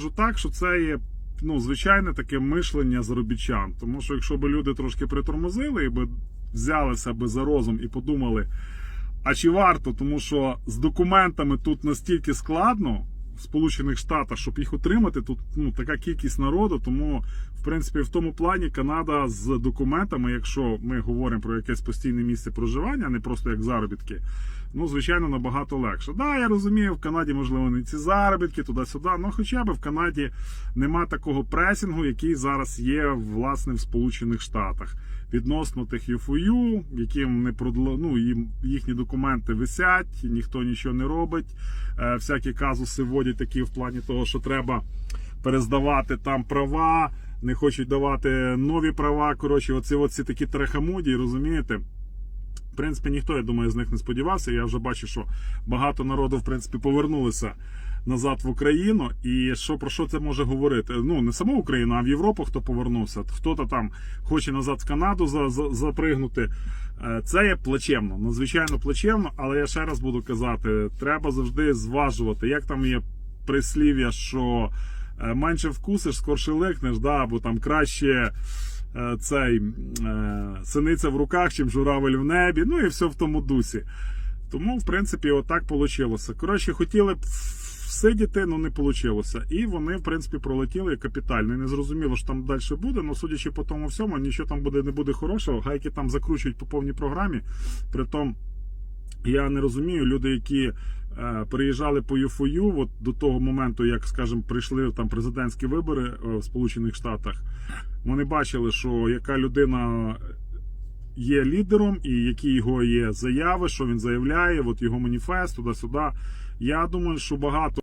Скажу так, що це є ну, звичайне таке мишлення заробітчан. Тому що якщо б люди трошки притормозили і би взяли себе за розум і подумали, а чи варто, тому що з документами тут настільки складно в Сполучених Штатах, щоб їх отримати, тут ну, така кількість народу. Тому, в принципі, в тому плані Канада з документами, якщо ми говоримо про якесь постійне місце проживання, а не просто як заробітки, ну, звичайно, набагато легше. Да, я розумію, в Канаді, можливо, не ці заробітки, туди-сюди, але хоча б в Канаді нема такого пресінгу, який зараз є власне в Сполучених Штатах. Відносно тих ЮФОЮ, яким не продло, ну, їм їхні документи висять, ніхто нічого не робить. Е, всякі казуси вводять такі в плані того, що треба перездавати там права, не хочуть давати нові права. Коротше, оці, оці такі трехамудії, розумієте? В принципі, ніхто, я думаю, з них не сподівався. Я вже бачу, що багато народу, в принципі, повернулися назад в Україну. І що про що це може говорити? Ну, не саму Україну, а в Європу хто повернувся. Хто-то там хоче назад в Канаду за, за, запригнути. Е, Це є плачевно, надзвичайно плачевно, але я ще раз буду казати: треба завжди зважувати, як там є прислів'я, що менше вкусиш, скорше ликнеш, да, або там краще е, цей е, синиця в руках, чим журавель в небі. Ну і все в тому дусі. Тому, в принципі, отак вийшло. Коротше, хотіли б всидіти, але не вийшло. І вони, в принципі, пролетіли капітально. І не зрозуміло, що там далі буде. але судячи по тому всьому, нічого там буде не буде хорошого. Гайки там закручують по повній програмі. Притом, я не розумію, люди, які е, приїжджали по ЮФОЮ, от до того моменту, як, скажімо, прийшли там президентські вибори е, в Сполучених Штатах, вони бачили, що яка людина є лідером, і які його є заяви, що він заявляє, от його маніфест, туди-сюди. Я думаю, що багато.